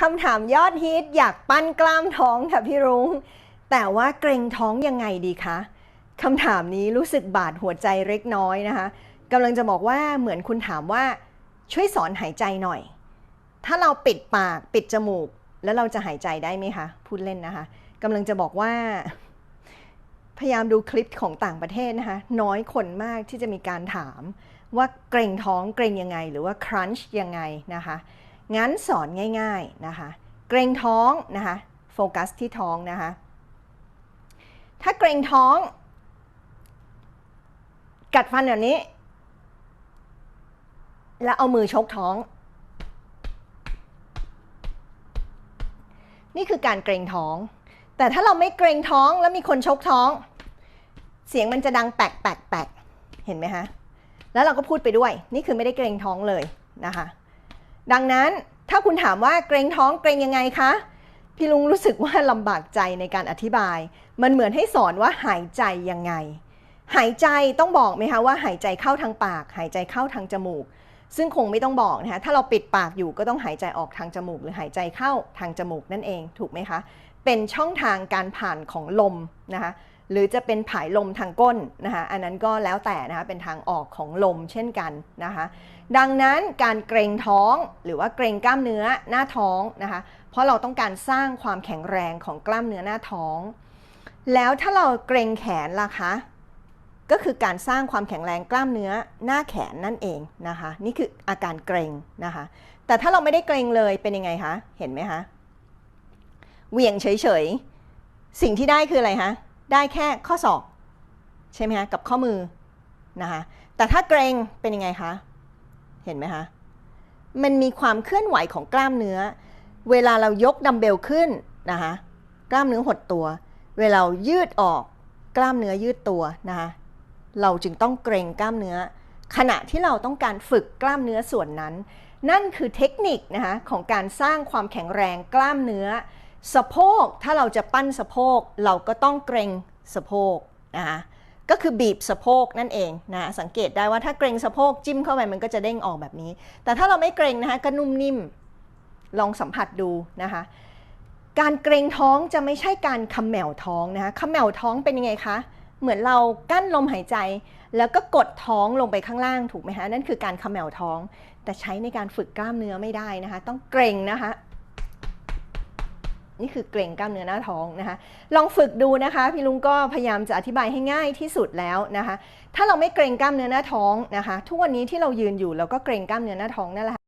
คำถามยอดฮิตอยากปั้นกล้ามท้องค่ะพี่รุง้ง แต่ว่าเกรงท้องยังไงดีคะคำถามนี้รู้สึกบาดหัวใจเล็กน้อยนะคะกำลังจะบอกว่าเหมือนคุณถามว่าช่วยสอนหายใจหน่อย ถ้าเราปิดปากปิดจมูก แล้วเราจะหายใจได้ไหมคะ พูดเล่นนะคะกำลังจะบอกว่า พยายามดูคลิปของต่างประเทศนะคะ น้อยคนมากที่จะมีการถามว่าเกรงท้องเกรงยังไง หรือว่าครันช์ยังไงนะคะ งั้นสอนง่ายๆนะคะ เกรงท้องนะคะ โฟกัสที่ท้องนะคะ ถ้าเกรงท้อง กัดฟันแบบนี้ แล้วเอามือชกท้อง นี่คือการเกรงท้อง แต่ถ้าเราไม่เกรงท้องแล้วมีคนชกท้อง เสียงมันจะดังแปลกแปกแปกเห็นไหมคะ แล้วเราก็พูดไปด้วย นี่คือไม่ได้เกรงท้องเลยนะคะ ดังนั้นถ้าคุณถามว่าเกรงท้องเกรงยังไงคะ พี่ลุงรู้สึกว่าลำบากใจในการอธิบาย มันเหมือนให้สอนว่าหายใจยังไง หายใจต้องบอกไหมคะว่าหายใจเข้าทางปาก หายใจเข้าทางจมูก ซึ่งคงไม่ต้องบอกนะคะถ้าเราปิดปากอยู่ก็ต้องหายใจออกทางจมูก หรือหายใจเข้าทางจมูกนั่นเองถูกไหมคะ เป็นช่องทางการผ่านของลมนะคะ หรือจะเป็นผายลมทางก้นนะคะอันนั้นก็แล้วแต่นะคะเป็นทางออกของลมเช่นกันนะคะดังนั้นการเกรงท้องหรือว่าเกรงกล้ามเนื้อหน้าท้องนะคะเพราะเราต้องการสร้างความแข็งแรงของกล้ามเนื้อหน้าท้อง แล้วถ้าเราเกรงแขนล่ะคะก็คือการสร้างความแข็งแรงกล้ามเนื้อหน้าแขนนั่นเองนะคะนี่คืออาการเกรงนะคะแต่ถ้าเราไม่ได้เกรงเลยเป็นยังไงคะเห็นไหมคะเหวี่ยงเฉยๆสิ่งที่ได้คืออะไรคะ ได้แค่ข้อศอกใช่ไหมคะกับข้อมือนะคะแต่ถ้าเกรงเป็นยังไงคะเห็นไหมคะมันมีความเคลื่อนไหวของกล้ามเนื้อ เวลาเรายกดัมเบลขึ้นนะคะกล้ามเนื้อหดตัว เวลาเรายืดออกกล้ามเนื้อยืดตัวนะคะเราจึงต้องเกรงกล้ามเนื้อ ขณะที่เราต้องการฝึกกล้ามเนื้อส่วนนั้น นั่นคือเทคนิคนะคะของการสร้างความแข็งแรงกล้ามเนื้อ สะโพกถ้าเราจะปั้นสะโพกเราก็ต้องเกรงสะโพกนะคะก็คือบีบสะโพกนั่นเองนะสังเกตได้ว่าถ้าเกรงสะโพกจิ้มเข้าไปมันก็จะเด้งออกแบบนี้ แต่ถ้าเราไม่เกรงนะคะก็นุ่มนิ่มลองสัมผัสดูนะคะการเกรงท้องจะไม่ใช่การคำแมวท้องนะคะคำแมวท้องเป็นยังไงคะเหมือนเรากั้นลมหายใจ แล้วก็กดท้องลงไปข้างล่างถูกไหมคะนั่นคือการคำแมวท้อง แต่ใช้ในการฝึกกล้ามเนื้อไม่ได้นะคะ ต้องเกรงนะคะ นี่คือเกรงกล้ามเนื้อหน้าท้องนะคะ ลองฝึกดูนะคะ พี่ลุงก็พยายามจะอธิบายให้ง่ายที่สุดแล้วนะคะ ถ้าเราไม่เกรงกล้ามเนื้อหน้าท้องนะคะ ทุกวันนี้ที่เรายืนอยู่เราก็เกรงกล้ามเนื้อหน้าท้องนั่นแหละ